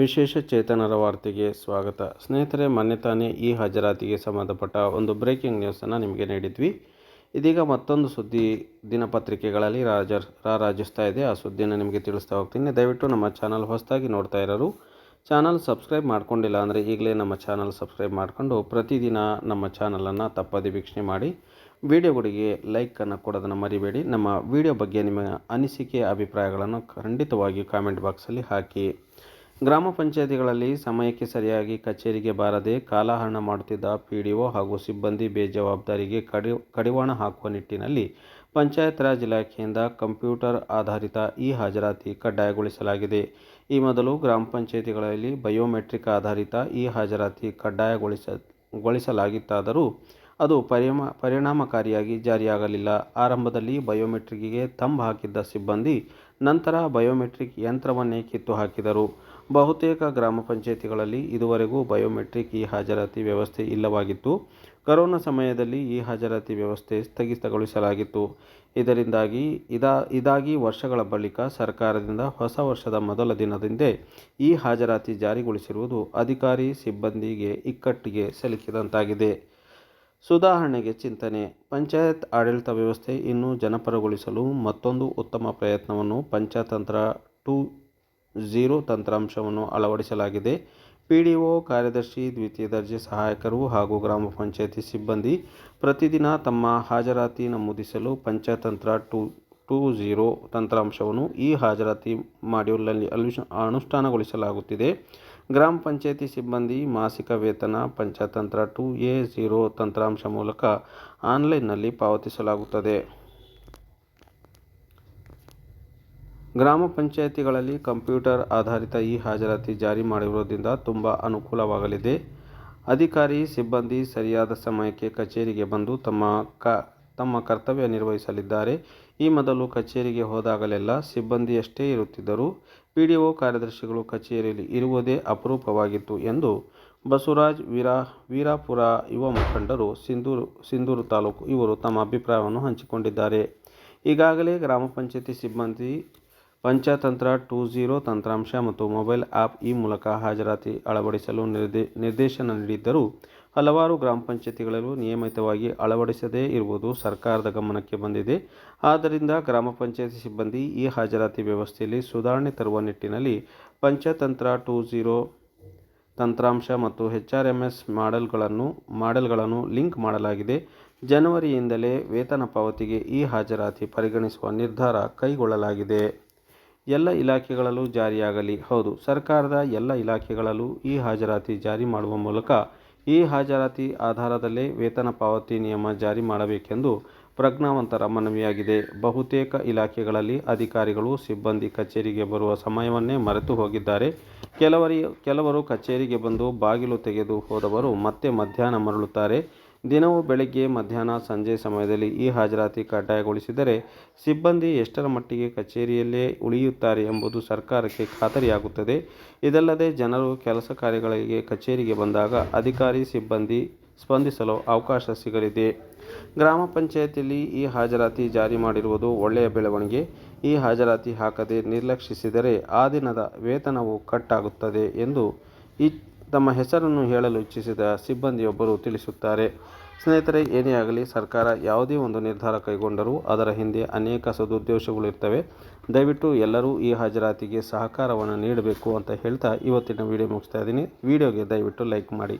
ವಿಶೇಷ ಚೇತನರ ವಾರ್ತೆಗೆ ಸ್ವಾಗತ. ಸ್ನೇಹಿತರೆ, ಮೊನ್ನೆ ತಾನೇ ಈ ಹಾಜರಾತಿಗೆ ಸಂಬಂಧಪಟ್ಟ ಒಂದು ಬ್ರೇಕಿಂಗ್ ನ್ಯೂಸನ್ನು ನಿಮಗೆ ನೀಡಿದ್ವಿ. ಇದೀಗ ಮತ್ತೊಂದು ಸುದ್ದಿ ದಿನಪತ್ರಿಕೆಗಳಲ್ಲಿ ರಾಜ ರಾರಾಜಿಸ್ತಾ ಇದೆ. ಆ ಸುದ್ದಿಯನ್ನು ನಿಮಗೆ ತಿಳಿಸ್ತಾ ಹೋಗ್ತೀನಿ. ದಯವಿಟ್ಟು ನಮ್ಮ ಚಾನಲ್ ಹೊಸದಾಗಿ ನೋಡ್ತಾ ಇರೋರು ಚಾನಲ್ ಸಬ್ಸ್ಕ್ರೈಬ್ ಮಾಡ್ಕೊಂಡಿಲ್ಲ ಅಂದರೆ ಈಗಲೇ ನಮ್ಮ ಚಾನಲ್ ಸಬ್ಸ್ಕ್ರೈಬ್ ಮಾಡಿಕೊಂಡು ಪ್ರತಿದಿನ ನಮ್ಮ ಚಾನಲನ್ನು ತಪ್ಪದೆ ವೀಕ್ಷಣೆ ಮಾಡಿ. ವಿಡಿಯೋಗಳಿಗೆ ಲೈಕನ್ನು ಕೊಡೋದನ್ನು ಮರಿಬೇಡಿ. ನಮ್ಮ ವಿಡಿಯೋ ಬಗ್ಗೆ ನಿಮ್ಮ ಅನಿಸಿಕೆ, ಅಭಿಪ್ರಾಯಗಳನ್ನು ಖಂಡಿತವಾಗಿ ಕಾಮೆಂಟ್ ಬಾಕ್ಸಲ್ಲಿ ಹಾಕಿ. ಗ್ರಾಮ ಪಂಚಾಯಿತಿಗಳಲ್ಲಿ ಸಮಯಕ್ಕೆ ಸರಿಯಾಗಿ ಕಚೇರಿಗೆ ಬಾರದೆ ಕಾಲಹರಣ ಮಾಡುತ್ತಿದ್ದ ಪಿ ಡಿ ಒ ಹಾಗೂ ಸಿಬ್ಬಂದಿ ಬೇಜವಾಬ್ದಾರಿಗೆ ಕಡಿ, ಕಡಿವಾಣ ಹಾಕುವ ನಿಟ್ಟಿನಲ್ಲಿ ಪಂಚಾಯತ್ ರಾಜ್ ಇಲಾಖೆಯಿಂದ ಕಂಪ್ಯೂಟರ್ ಆಧಾರಿತ ಇ ಹಾಜರಾತಿ ಕಡ್ಡಾಯಗೊಳಿಸಲಾಗಿದೆ. ಈ ಮೊದಲು ಗ್ರಾಮ ಪಂಚಾಯಿತಿಗಳಲ್ಲಿ ಬಯೋಮೆಟ್ರಿಕ್ ಆಧಾರಿತ ಇ ಹಾಜರಾತಿ ಕಡ್ಡಾಯಗೊಳಿಸ, ಗೊಳಿಸಲಾಗಿತ್ತಾದರೂ ಅದು ಪರಿಮ, ಪರಿಣಾಮಕಾರಿಯಾಗಿ ಜಾರಿಯಾಗಲಿಲ್ಲ. ಆರಂಭದಲ್ಲಿ ಬಯೋಮೆಟ್ರಿಕ್ಗೆ ತಂಬ ಹಾಕಿದ್ದ ಸಿಬ್ಬಂದಿ ನಂತರ ಬಯೋಮೆಟ್ರಿಕ್ ಯಂತ್ರವನ್ನೇ ಕಿತ್ತು ಹಾಕಿದರು. ಬಹುತೇಕ ಗ್ರಾಮ ಪಂಚಾಯಿತಿಗಳಲ್ಲಿ ಇದುವರೆಗೂ ಬಯೋಮೆಟ್ರಿಕ್ ಈ ಹಾಜರಾತಿ ವ್ಯವಸ್ಥೆ ಇಲ್ಲವಾಗಿತ್ತು. ಕರೋನಾ ಸಮಯದಲ್ಲಿ ಈ ಹಾಜರಾತಿ ವ್ಯವಸ್ಥೆ ಸ್ಥಗಿತಗೊಳಿಸಲಾಗಿತ್ತು. ಇದರಿಂದಾಗಿ ಇದಾ, ಇದಾಗಿ ವರ್ಷಗಳ ಬಳಿಕ ಸರ್ಕಾರದಿಂದ ಹೊಸ ವರ್ಷದ ಮೊದಲ ದಿನದಿಂದೇ ಈ ಹಾಜರಾತಿ ಜಾರಿಗೊಳಿಸಿರುವುದು ಅಧಿಕಾರಿ ಸಿಬ್ಬಂದಿಗೆ ಇಕ್ಕಟ್ಟಿಗೆ ಸಿಲುಕಿದಂತಾಗಿದೆ. ಸುಧಾರಣೆಗೆ ಚಿಂತನೆ. ಪಂಚಾಯತ್ ಆಡಳಿತ ವ್ಯವಸ್ಥೆ ಇನ್ನೂ ಜನಪರಗೊಳಿಸಲು ಮತ್ತೊಂದು ಉತ್ತಮ ಪ್ರಯತ್ನವನ್ನು ಪಂಚತಂತ್ರ ಟು ಝೀರೋ ತಂತ್ರಾಂಶವನ್ನು ಅಳವಡಿಸಲಾಗಿದೆ. ಪಿ ಡಿ ಒ ಕಾರ್ಯದರ್ಶಿ, ದ್ವಿತೀಯ ದರ್ಜೆ ಸಹಾಯಕರು ಹಾಗೂ ಗ್ರಾಮ ಪಂಚಾಯತಿ ಸಿಬ್ಬಂದಿ ಪ್ರತಿದಿನ ತಮ್ಮ ಹಾಜರಾತಿ ನಮೂದಿಸಲು ಪಂಚತಂತ್ರ ಟು, ಟೂ ಝೀರೋ ತಂತ್ರಾಂಶವನ್ನು ಈ ಹಾಜರಾತಿ ಮಾಡ್ಯೂಲ್ನಲ್ಲಿ ಅನುಷ್ಠಾನಗೊಳಿಸಲಾಗುತ್ತಿದೆ. ಗ್ರಾಮ ಪಂಚಾಯಿತಿ ಸಿಬ್ಬಂದಿ ಮಾಸಿಕ ವೇತನ ಪಂಚತಂತ್ರ ಟು ಎ ಝೀರೋ ತಂತ್ರಾಂಶ ಮೂಲಕ ಆನ್ಲೈನ್ನಲ್ಲಿ ಪಾವತಿಸಲಾಗುತ್ತದೆ. ಗ್ರಾಮ ಪಂಚಾಯಿತಿಗಳಲ್ಲಿ ಕಂಪ್ಯೂಟರ್ ಆಧಾರಿತ ಇ ಹಾಜರಾತಿ ಜಾರಿ ಮಾಡಿರುವುದರಿಂದ ತುಂಬ ಅನುಕೂಲವಾಗಲಿದೆ. ಅಧಿಕಾರಿ, ಸಿಬ್ಬಂದಿ ಸರಿಯಾದ ಸಮಯಕ್ಕೆ ಕಚೇರಿಗೆ ಬಂದು ತಮ್ಮ ಕ ತಮ್ಮ ಕರ್ತವ್ಯ ನಿರ್ವಹಿಸಲಿದ್ದಾರೆ. ಈ ಮೊದಲು ಕಚೇರಿಗೆ ಹೋದಾಗಲೆಲ್ಲ ಸಿಬ್ಬಂದಿಯಷ್ಟೇ ಇರುತ್ತಿದ್ದರು. ಪಿ ಡಿ ಒ ಕಾರ್ಯದರ್ಶಿಗಳು ಕಚೇರಿಯಲ್ಲಿ ಇರುವುದೇ ಅಪರೂಪವಾಗಿತ್ತು ಎಂದು ಬಸವರಾಜ್ ವೀರಾ, ವೀರಾಪುರ ಯುವ ಮುಖಂಡರು ಸಿಂಧೂರು ಸಿಂಧೂರು ತಾಲೂಕು ಇವರು ತಮ್ಮ ಅಭಿಪ್ರಾಯವನ್ನು ಹಂಚಿಕೊಂಡಿದ್ದಾರೆ. ಈಗಾಗಲೇ ಗ್ರಾಮ ಪಂಚಾಯತಿ ಸಿಬ್ಬಂದಿ ಪಂಚತಂತ್ರ ಟೂ ಝೀರೋ ತಂತ್ರಾಂಶ ಮತ್ತು ಮೊಬೈಲ್ ಆ್ಯಪ್ ಈ ಮೂಲಕ ಹಾಜರಾತಿ ಅಳವಡಿಸಲು ನಿರ್ದೇ, ನಿರ್ದೇಶನ ನೀಡಿದ್ದರೂ ಹಲವಾರು ಗ್ರಾಮ ಪಂಚಾಯತಿಗಳಲ್ಲೂ ನಿಯಮಿತವಾಗಿ ಅಳವಡಿಸದೇ ಇರುವುದು ಸರ್ಕಾರದ ಗಮನಕ್ಕೆ ಬಂದಿದೆ. ಆದ್ದರಿಂದ ಗ್ರಾಮ ಪಂಚಾಯತಿ ಸಿಬ್ಬಂದಿ ಈ ಹಾಜರಾತಿ ವ್ಯವಸ್ಥೆಯಲ್ಲಿ ಸುಧಾರಣೆ ತರುವ ನಿಟ್ಟಿನಲ್ಲಿ ಪಂಚತಂತ್ರ ಟೂ ಝೀರೋ ತಂತ್ರಾಂಶ ಮತ್ತು ಎಚ್ ಆರ್ ಎಂ ಎಸ್ ಮಾಡೆಲ್ಗಳನ್ನು ಮಾಡೆಲ್ಗಳನ್ನು ಲಿಂಕ್ ಮಾಡಲಾಗಿದೆ. ಜನವರಿಯಿಂದಲೇ ವೇತನ ಪಾವತಿಗೆ ಈ ಹಾಜರಾತಿ ಪರಿಗಣಿಸುವ ನಿರ್ಧಾರ ಕೈಗೊಳ್ಳಲಾಗಿದೆ. ಎಲ್ಲ ಇಲಾಖೆಗಳಲ್ಲೂ ಜಾರಿಯಾಗಲಿ. ಹೌದು, ಸರ್ಕಾರದ ಎಲ್ಲ ಇಲಾಖೆಗಳಲ್ಲೂ ಈ ಹಾಜರಾತಿ ಜಾರಿ ಮಾಡುವ ಮೂಲಕ ಈ ಹಾಜರಾತಿ ಆಧಾರದಲ್ಲೇ ವೇತನ ಪಾವತಿ ನಿಯಮ ಜಾರಿ ಮಾಡಬೇಕೆಂದು ಪ್ರಜ್ಞಾವಂತರ ಮನವಿಯಾಗಿದೆ. ಬಹುತೇಕ ಇಲಾಖೆಗಳಲ್ಲಿ ಅಧಿಕಾರಿಗಳು, ಸಿಬ್ಬಂದಿ ಕಚೇರಿಗೆ ಬರುವ ಸಮಯವನ್ನೇ ಮರೆತು ಹೋಗಿದ್ದಾರೆ. ಕೆಲವರಿ, ಕೆಲವರು ಕಚೇರಿಗೆ ಬಂದು ಬಾಗಿಲು ತೆಗೆದು ಹೋದವರು ಮತ್ತೆ ಮಧ್ಯಾಹ್ನ ಮರಳುತ್ತಾರೆ. ದಿನವೂ ಬೆಳಗ್ಗೆ, ಮಧ್ಯಾಹ್ನ, ಸಂಜೆ ಸಮಯದಲ್ಲಿ ಈ ಹಾಜರಾತಿ ಕಡ್ಡಾಯಗೊಳಿಸಿದರೆ ಸಿಬ್ಬಂದಿ ಎಷ್ಟರ ಮಟ್ಟಿಗೆ ಕಚೇರಿಯಲ್ಲೇ ಉಳಿಯುತ್ತಾರೆ ಎಂಬುದು ಸರ್ಕಾರಕ್ಕೆ ಖಾತರಿಯಾಗುತ್ತದೆ. ಇದಲ್ಲದೆ ಜನರು ಕೆಲಸ ಕಾರ್ಯಗಳಿಗೆ ಕಚೇರಿಗೆ ಬಂದಾಗ ಅಧಿಕಾರಿ, ಸಿಬ್ಬಂದಿ ಸ್ಪಂದಿಸಲು ಅವಕಾಶ ಸಿಗಲಿದೆ. ಗ್ರಾಮ ಪಂಚಾಯತಿಯಲ್ಲಿ ಈ ಹಾಜರಾತಿ ಜಾರಿ ಮಾಡಿರುವುದು ಒಳ್ಳೆಯ ಬೆಳವಣಿಗೆ. ಈ ಹಾಜರಾತಿ ಹಾಕದೆ ನಿರ್ಲಕ್ಷಿಸಿದರೆ ಆ ದಿನದ ವೇತನವು ಕಟ್ಟಾಗುತ್ತದೆ ಎಂದು ಈ ತಮ್ಮ ಹೆಸರನ್ನು ಹೇಳಲು ಇಚ್ಛಿಸಿದ ಸಿಬ್ಬಂದಿಯೊಬ್ಬರು ತಿಳಿಸುತ್ತಾರೆ. ಸ್ನೇಹಿತರೆ, ಏನೇ ಆಗಲಿ ಸರ್ಕಾರ ಯಾವುದೇ ಒಂದು ನಿರ್ಧಾರ ಕೈಗೊಂಡರೂ ಅದರ ಹಿಂದೆ ಅನೇಕ ಸದುದ್ದೇಶಗಳಿರ್ತವೆ. ದಯವಿಟ್ಟು ಎಲ್ಲರೂ ಈ ಹಾಜರಾತಿಗೆ ಸಹಕಾರವನ್ನು ನೀಡಬೇಕು ಅಂತ ಹೇಳ್ತಾ ಇವತ್ತಿನ ವಿಡಿಯೋ ಮುಗಿಸ್ತಾ ಇದ್ದೀನಿ. ವಿಡಿಯೋಗೆ ದಯವಿಟ್ಟು ಲೈಕ್ ಮಾಡಿ.